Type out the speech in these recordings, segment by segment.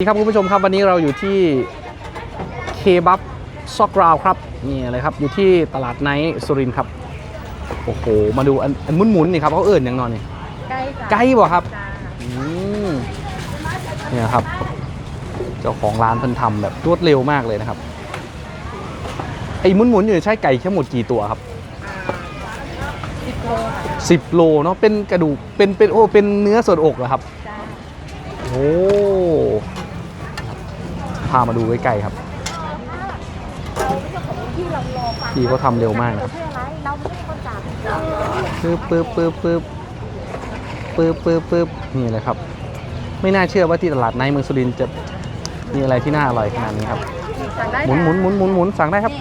สวัสดีครับคุณผู้ชมครับวันนี้เราอยู่ที่เคบับซอกราวครับนี่เลยครับอยู่ที่ตลาดไนท์สุรินทร์ครับโอ้โหมาดูอันอันหมุนๆนี่ครับเขาเอิ่นอย่างนอนนี่ใกล้จ้ะไก่บ่ครับจ้าอืมเนี่ยครับ เจ้าของร้านเพิ่นทำแบบรวดเร็วมากเลยนะครับไอ้หมุนๆอยู่ใช้ไก่แค่หมดกี่ตัวครับสิบโลค่ะ10โลเนาะเป็นกระดูกเป็นเป็นโอ้เป็นเนื้อส่วนอกเหรอครับจ้าโอ้ พามาดูใกล้ๆครับที่เรารอฟังพี่เขาทำเร็วมากครับเพื่ออะไรเราไม่ใช่คนจ่ายปึ๊บปึ๊บปึ๊บปึ๊บปึ๊บปึ๊บปึ๊บนี่เลยครับ ไม่น่าเชื่อว่าที่ตลาดในเมืองสุรินทร์จะมีอะไรที่น่าอร่อยขนาดนี้ครับสั่งได้หมุนหมุนหมุนหมุนหมุนสั่งได้ครับ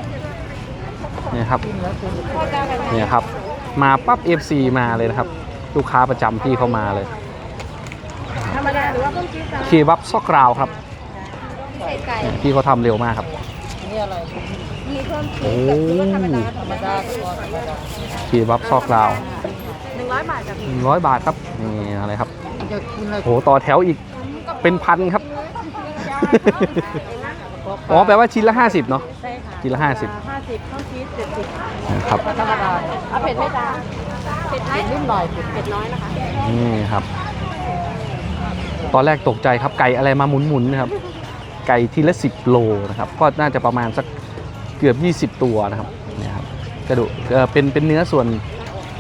เนี่ยครับเนี่ยครับ มาปั๊บ FC มาเลยนะครับ ลูกค้าประจำพี่เข้ามาเลยธรรมดาหรือว่าเพิ่มชีสจ้าเคบับซอกราวครับ พิเศษไก่เนี่ยพี่เขาทำเร็วมากครับ นี่อะไรมีเพิ่มชีโอ้สกับหรือว่าธรรมดาธรรมดาธรรมดาเคบับซอกราวหนึ่งร้อยบาทจ้ะพี่ร้อยบาทครับ นี่อะไรครับอยากกินอะไรโหต่อแถวอีกเป็นพันครับ อ๋อแปลว่าชิ้นละ 50 เนาะใช่ค่ะกินละ 50 ห้าสิบข้าวชีสเจ็ดสิบนะครับ ธรรมดาเอาเผ็ดไหมจ้าเผ็ดไหมนิดหน่อยเผ็ดน้อยนะคะนี่ครับ ตอนแรกตกใจครับไก่อะไรมาหมุนๆนะครับ ไก่ทีละ 10 โลนะครับก็น่าจะประมาณสักเกือบ 20 ตัวนะครับนี่ครับกระดูกเออเป็นเป็นเนื้อส่วน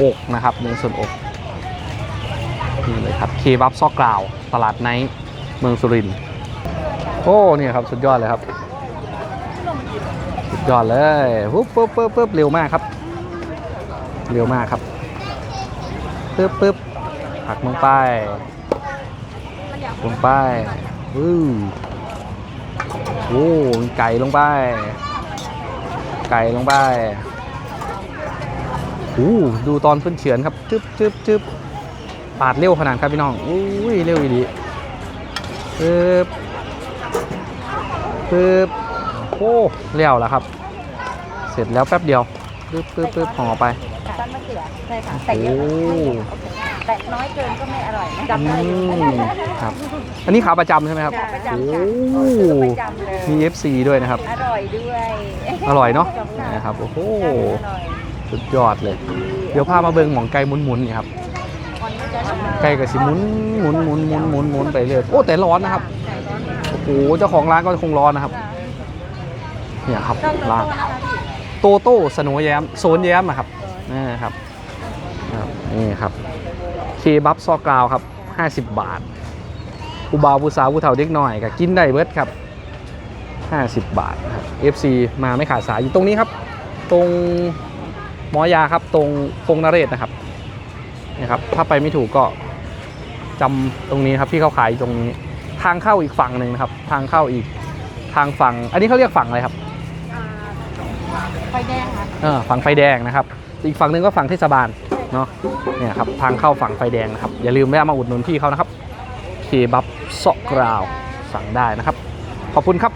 อกนะครับเนื้อส่วนอกนี่เลยครับเคบับซอกกราวตลาดไนท์เมืองสุรินทร์โอ้เนี่ยครับสุดยอดเลยครับ สุดยอดเลยปุ๊บปุ๊บปุ๊บปุ๊บเร็วมากครับ เร็วมากครับปึ๊บปึ๊บผักลงไปลงไปวู้ โอ้มีไก่ลงไป ไก่ลงไปอู้ดูตอนเพื่อนเฉือนครับจึ๊บจึ๊บจึ๊บปาดเร็วขนาดครับพี่น้องอุ้ยเร็วอีดีปึ๊บปึ๊บโอ้เลี้ยวแล้วครับ เสร็จแล้วแป๊บเดียวปึ๊บปึ๊บปึ๊บห่อไปต้นมะเขือใช่ค่ะแต่เยอะโอ้ แต่น้อยเกินก็ไม่อร่อยนะจำอืได้อยู่มครับ อันนี้ขาประจำใช่ไหมครับจ้ะประจำโอ้จ้ะประจำเลยมี FC ด้วยนะครับ อร่อยด้วยอร่อยเนาะจ้นะครับโอ้โหอร่อยสุดยอดเลย เดี๋ยวพามาเบิ่งหมองไก่หมุนๆนี่ครับไก่กับสิหมุนหมุนหมุนหมุนหมุนหมุนไปเรื่อยโอ้แต่ร้อนนะครับโอ้โหเจ้าของร้านก็คงร้อนนะครับ เนี่ยครับร้าน โตโต้สโนว์แย้มโซนแย้มอะครับนี่ครับครับนี่ครับเค บับซอกกราวครับ 50 บาทผู้บ่าวผู้สาวผู้เฒ่าเด็กหน่อยก็กินได้เบิดครับ 50 บาทนะครับ FC มาไม่ขาดสายอยู่ตรงนี้ครับ ตรงหมอยาครับตรงพงนเรศนะครับนี่ครับ ถ้าไปไม่ถูกก็จำตรงนี้ครับที่เขาขายอยู่ตรงนี้ ทางเข้าอีกฝั่งหนึ่งนะครับ ทางเข้าอีกทางฝั่ง อันนี้เขาเรียกฝั่งอะไรครับไฟแดงค่ะเออฝั่งไฟแดงนะครับ อีกฝั่งหนึ่งก็ฝั่งเทศบาล เนาะเนี่ยครับทางเข้าฝั่งไฟแดงนะครับ อย่าลืมแวะมาอุดหนุนพี่เขานะครับเคบับซอกกราวสั่งได้นะครับ ขอบคุณครับ